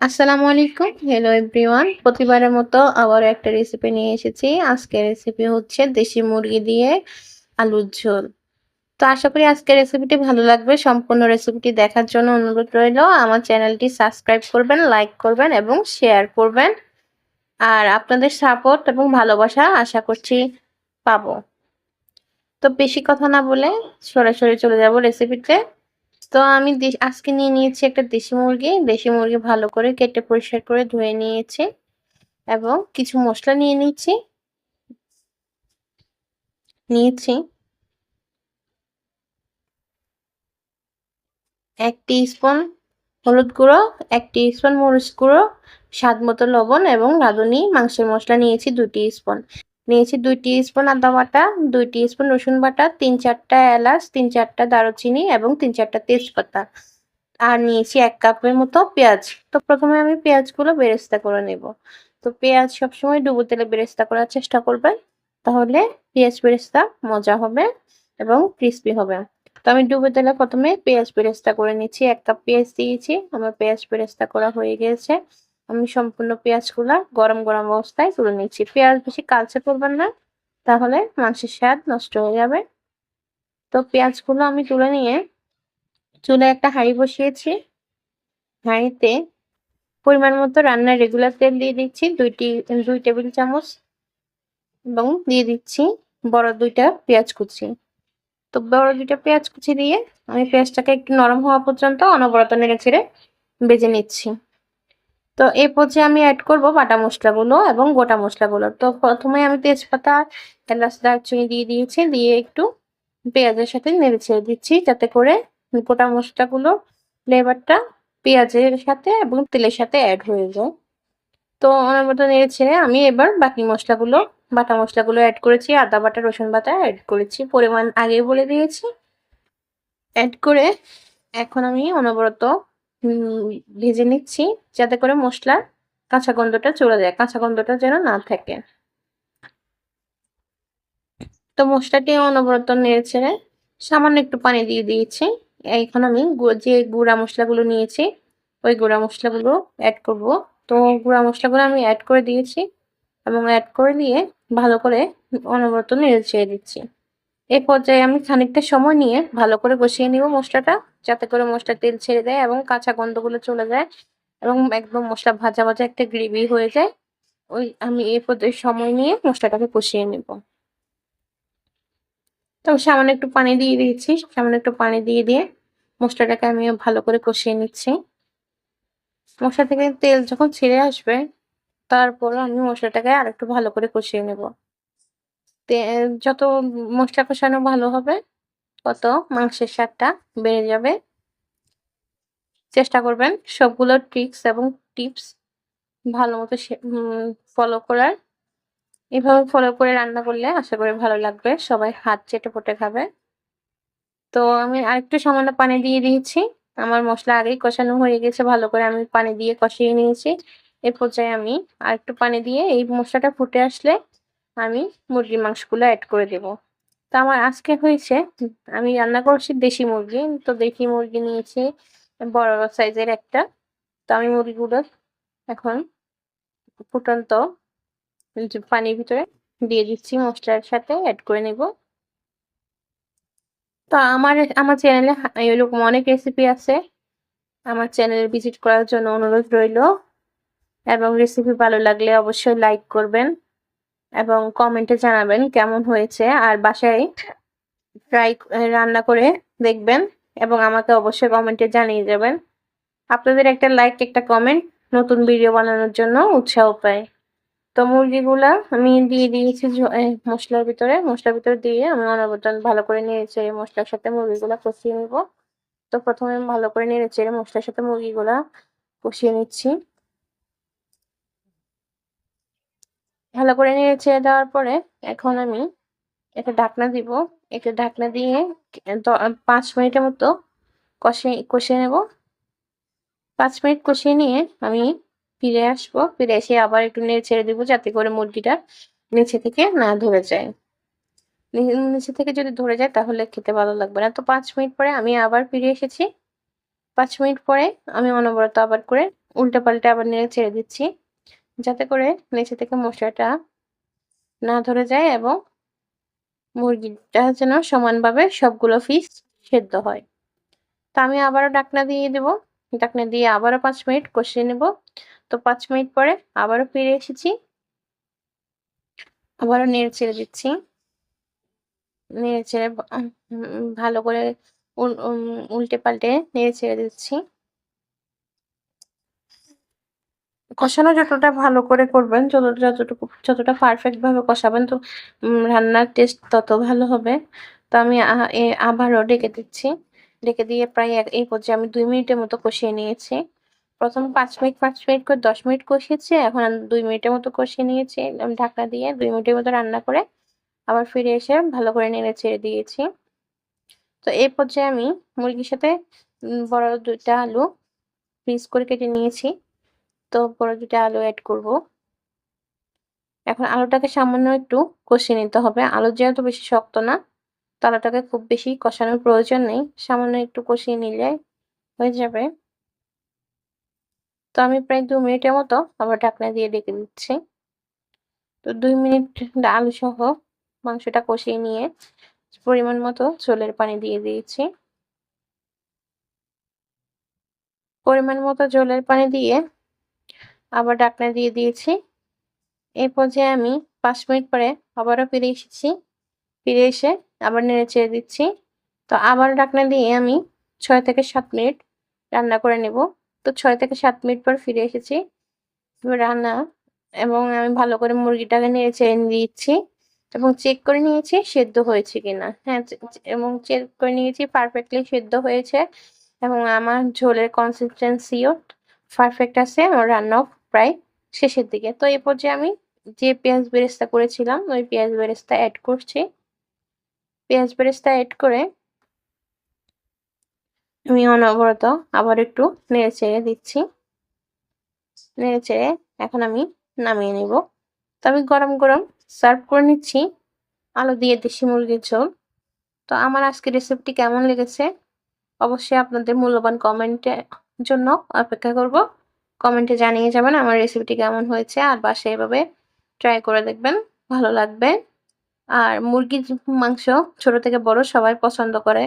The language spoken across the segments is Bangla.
আসসালামু আলাইকুম। হ্যালো এভরিওয়ান প্রতিবারের মতো আবারও একটা রেসিপি নিয়ে এসেছি। আজকের রেসিপি হচ্ছে দেশি মুরগি দিয়ে আলুর ঝোল। তো আশা করি আজকের রেসিপিটি ভালো লাগবে। সম্পূর্ণ রেসিপিটি দেখার জন্য অনুরোধ রইল। আমার চ্যানেলটি সাবস্ক্রাইব করবেন লাইক করবেন এবং শেয়ার করবেন। আর আপনাদের সাপোর্ট এবং ভালোবাসা আশা করছি পাবো। তো বেশি কথা না বলে সরাসরি চলে যাব রেসিপিতে তো আমি আজকে নিয়ে নিয়েছি একটা দেশি মুরগি। দেশি মুরগি ভালো করে কেটে পরিষ্কার করে ধুয়ে নিয়েছি এবং কিছু মশলা নিয়ে নিচ্ছি নিয়েছি এক স্পুন হলুদ গুঁড়ো, এক স্পুন মরিচ গুঁড়ো, স্বাদ মতো লবণ এবং রাঁধুনি, মাংসের মশলা নিয়েছি দুটি স্পুন নিয়েছি দুই স্পুন আদা বাটা, দুই স্পুন রসুন বাটা, তিন চারটা এলাচ, তিন চারটা দারুচিনি এবং তিন চারটা তেজপাতা। আর নিয়েছি এক কাপের মতো পেঁয়াজ। তো প্রথমে আমি পেঁয়াজগুলো বেরেস্তা করে নেব। তো পেঁয়াজ সবসময় ডুবো তেলে বেরেস্তা করার চেষ্টা করবেন। তাহলে পেঁয়াজ বেরেস্তা মজা হবে এবং ক্রিস্পি হবে। তো আমি ডুবে তেলে প্রথমে পেঁয়াজ বেরেস্তা করে নিচ্ছি। এক কাপ পেঁয়াজ দিয়েছি। আমার পেঁয়াজ বেরেস্তা করা হয়ে গেছে। আমি সম্পূর্ণ পেঁয়াজগুলা গরম গরম অবস্থায় তুলে নিচ্ছি। পেঁয়াজ বেশি কালচে করবেন না, তাহলে মাংসের স্বাদ নষ্ট হয়ে যাবে। তো পেঁয়াজগুলো আমি তুলে নিয়ে, চুলে একটা হাঁড়ি বসিয়েছি। হাঁড়িতে পরিমাণ মতো রান্নার রেগুলার তেল দিয়ে দিচ্ছি, দুইটি, দুই টেবিল চামচ এবং দিয়ে দিচ্ছি বড় দুইটা পেঁয়াজ কুচি। তো বড় দুইটা পেঁয়াজ কুচি দিয়ে আমি পেঁয়াজটাকে একটু নরম হওয়া পর্যন্ত অনবরত নেড়ে ছেড়ে বেজে নিচ্ছি। তো এই পর্যায়ে আমি অ্যাড করব বাটা মশলাগুলো এবং গোটা মশলাগুলো। তো প্রথমে আমি তেজপাতা, এলাচ, দারচিনি দিয়ে দিয়েছি, দিয়ে একটু পেঁয়াজের সাথে নেড়ে ছেড়ে দিচ্ছি যাতে করে গোটা মশলাগুলো ফ্লেভারটা পেঁয়াজের সাথে এবং তেলের সাথে অ্যাড হয়ে যায়। তো আমার মতো নেড়ে ছেড়ে আমি এবার বাকি মশলাগুলো, বাটা মশলাগুলো অ্যাড করেছি, আদা, বাটা, রসুন বাটা অ্যাড করেছি। পরিমাণ আগে বলে দিয়েছি। অ্যাড করে এখন আমি অনবরত ভেজে নিচ্ছি যাতে করে মশলার কাঁচা গন্ধটা চলে যায়, কাঁচা গন্ধটা যেন না থাকে। তো মশলাটি অনবরত নেড়ে ছেড়ে সামান্য একটু পানি দিয়ে দিয়েছি। এখন আমি যে গুঁড়া মশলাগুলো নিয়েছি, ওই গুঁড়া মশলাগুলো অ্যাড করব। তো গুঁড়া মশলাগুলো আমি অ্যাড করে দিয়েছি এবং অ্যাড করে দিয়ে ভালো করে অনবরত নেড়ে ছেড়ে দিচ্ছি। এই পর্যায়ে আমি খানিকটা সময় নিয়ে ভালো করে বসিয়ে নিব মশলাটা, যাতে করে মশলা তেল ছেড়ে দেয় এবং কাঁচা গন্ধগুলো চলে যায় এবং একদম মশলা ভাজা ভাজা একটা গ্রেভি হয়ে যায়। ওই আমি এই পর্যায়ে সময় নিয়ে মশলাটাকে কষিয়ে নেব। তো সামান্য একটু পানি দিয়ে দিয়েছি, সামান্য একটু পানি দিয়ে দিয়ে মশলাটাকে আমি ভালো করে কষিয়ে নিচ্ছি। মশলা থেকে তেল যখন ছেড়ে আসবে, তারপর আমি মশলাটাকে আর একটু ভালো করে কষিয়ে নেব। যত মশলা কষানো ভালো হবে, তত মাংসের স্বাদটা বেড়ে যাবে। চেষ্টা করবেন সবগুলো ট্রিক্স এবং টিপস ভালো মতো ফলো করার। এভাবে ফলো করে রান্না করলে আশা করি ভালো লাগবে। সবাই হাত চেটে ফুটে খাবে। তো আমি আরেকটু সামান্য পানি দিয়ে দিয়েছি। আমার মশলা আগেই কষানো হয়ে গেছে, ভালো করে আমি পানি দিয়ে কষিয়ে নিয়েছি। এ পর্যায়ে আমি আরেকটু পানি দিয়ে এই মশলাটা ফুটে আসলে আমি মুরগির মাংসগুলো অ্যাড করে দেব। তো আমার আজকে হয়েছে, আমি রান্না করছি দেশি মুরগি, তো দেশি মুরগি নিয়েছি বড় সাইজের একটা। তো আমি মুরগিগুলো এখন ফুটন্ত পানির ভিতরে দিয়ে দিচ্ছি, মশলার সাথে অ্যাড করে নেব। তো আমার আমার চ্যানেলে এরকম অনেক রেসিপি আছে। আমার চ্যানেলে ভিজিট করার জন্য অনুরোধ রইল। এবং রেসিপি ভালো লাগলে অবশ্যই লাইক করবেন। এবং কমেন্টে জানাবেন কেমন হয়েছে। আর বাসায় ট্রাই রান্না করে দেখবেন এবং আমাকে অবশ্যই কমেন্টে জানিয়ে যাবেন আপনাদের একটা লাইক একটা কমেন্ট নতুন ভিডিও বানানোর জন্য উৎসাহ পায়। তো মুরগিগুলা আমি দিয়ে দিয়েছি মশলার ভিতরে। মশলার ভিতরে দিয়ে আমি অনবর্তন ভালো করে নিয়েছি এই মশলার সাথে মুরগিগুলা কষিয়ে নিব। তো প্রথমে ভালো করে নেড়ে চেড়ে মশলার সাথে মুরগিগুলা কষিয়ে নিচ্ছি। ভালো করে নেড়ে ছেড়ে দেওয়ার পরে এখন আমি একটা ঢাকনা দিব। একটা ঢাকনা দিয়ে পাঁচ মিনিটের মতো কষে কষিয়ে নেব। পাঁচ মিনিট কষিয়ে নিয়ে আমি ফিরে আসব। ফিরে এসে আবার একটু নেড়ে ছেড়ে দেবো যাতে করে মুরগিটা নিচে থেকে না ধরে যায়। নিচে থেকে যদি ধরে যায় তাহলে খেতে ভালো লাগবে না। তো পাঁচ মিনিট পরে আমি আবার ফিরে এসেছি। পাঁচ মিনিট পরে আমি অনবরত আবার করে উল্টে পাল্টে আবার নেড়ে ছেড়ে দিচ্ছি। যাতে করে নিচে থেকে মশলাটা না ধরে যায় এবং মুরগিটা যেন সমানভাবে সবগুলো পিস সেদ্ধ হয়। তো আমি আবারও ডাকনা দিয়ে দেবো। ডাকনা দিয়ে আবারও পাঁচ মিনিট কষিয়ে নেব। তো পাঁচ মিনিট পরে আবারও ফিরে এসেছি। আবারও নেড়ে ছেড়ে দিচ্ছি। নেড়ে ছেড়ে ভালো করে উল্টে পাল্টে নেড়ে ছেড়ে দিচ্ছি। কষানো যতটা ভালো করে করবেন, যত, যতটুকু, যতটা পারফেক্ট ভাবে কষাবেন, তো রান্নার টেস্ট তত ভালো হবে। তো আমি আবারও ডেকে দিচ্ছি। ডেকে দিয়ে প্রায় এই পর্যায়ে আমি দুই মিনিটের মতো কষিয়ে নিয়েছি। প্রথম পাঁচ মিনিট পাঁচ মিনিট করে দশ মিনিট কষিয়েছি, এখন দুই মিনিটের মতো কষিয়ে নিয়েছি ঢাকনা দিয়ে দুই মিনিটের মতো রান্না করে আবার ফিরে এসে ভালো করে নেড়ে ছেড়ে দিয়েছি। তো এই পর্যায়ে আমি মুরগির সাথে বড় দুইটা আলু পিস করে কেটে নিয়েছি। তো বড় দুটা আলু অ্যাড করব। এখন আলুটাকে সামান্য একটু কষিয়ে নিতে হবে। আলু যেহেতু বেশি শক্ত না, তো আলুটাকে খুব বেশি কষানোর প্রয়োজন নেই। সামান্য একটু কষিয়ে নিলে হয়ে যাবে। তো আমি প্রায় দু মিনিটের মতো আবার ঢাকনা দিয়ে ডেকে দিচ্ছি। তো দুই মিনিট আলু সহ মাংসটা কষিয়ে নিয়ে পরিমাণ মতো ঝোলের পানি দিয়ে দিয়েছি। পরিমাণ মতো জলের পানি দিয়ে আবার ডাকনা দিয়ে দিয়েছি। এই পর্যায়ে আমি পাঁচ মিনিট পরে আবারও ফিরে এসেছি। ফিরে এসে আবার নেড়ে চেড়ে দিচ্ছি। তো আবার ডাকনা দিয়ে আমি ছয় থেকে সাত মিনিট রান্না করে নেব। তো ছয় থেকে সাত মিনিট পর ফিরে এসেছি। রান্না এবং আমি ভালো করে মুরগিটাকে নেড়ে চেড়ে দিচ্ছি এবং চেক করে নিয়েছি সেদ্ধ হয়েছে কিনা। হ্যাঁ এবং চেক করে নিয়েছি পারফেক্টলি সেদ্ধ হয়েছে এবং আমার ঝোলের কনসিস্টেন্সিও পারফেক্ট আছে। আমার রান্নাও প্রায় শেষের দিকে। তো এই পর্যায়ে আমি যে পেঁয়াজ বেরেস্তা করেছিলাম, ওই পেঁয়াজ বেরেস্তা অ্যাড করছি। পেঁয়াজ বেরেস্তা অ্যাড করে আমি অনবরত আবার একটু নেড়ে চেড়ে দিচ্ছি। নেড়ে চেড়ে এখন আমি নামিয়ে নিব। তো আমি গরম গরম সার্ভ করে নিচ্ছি আলু দিয়ে দেশি মুরগির ঝোল। তো আমার আজকের রেসিপিটি কেমন লেগেছে? অবশ্যই আপনাদের মূল্যবান কমেন্টের জন্য অপেক্ষা করব। কমেন্টে জানিয়ে যাবেন আমার রেসিপিটি কেমন হয়েছে আর বাসায় এভাবে ট্রাই করে দেখবেন, ভালো লাগবে। আর মুরগির মাংস ছোট থেকে বড় সবাই পছন্দ করে।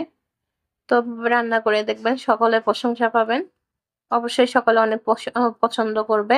তো রান্না করে দেখবেন, সকলে প্রশংসা পাবেন। অবশ্যই সকলে অনেক পছন্দ করবে।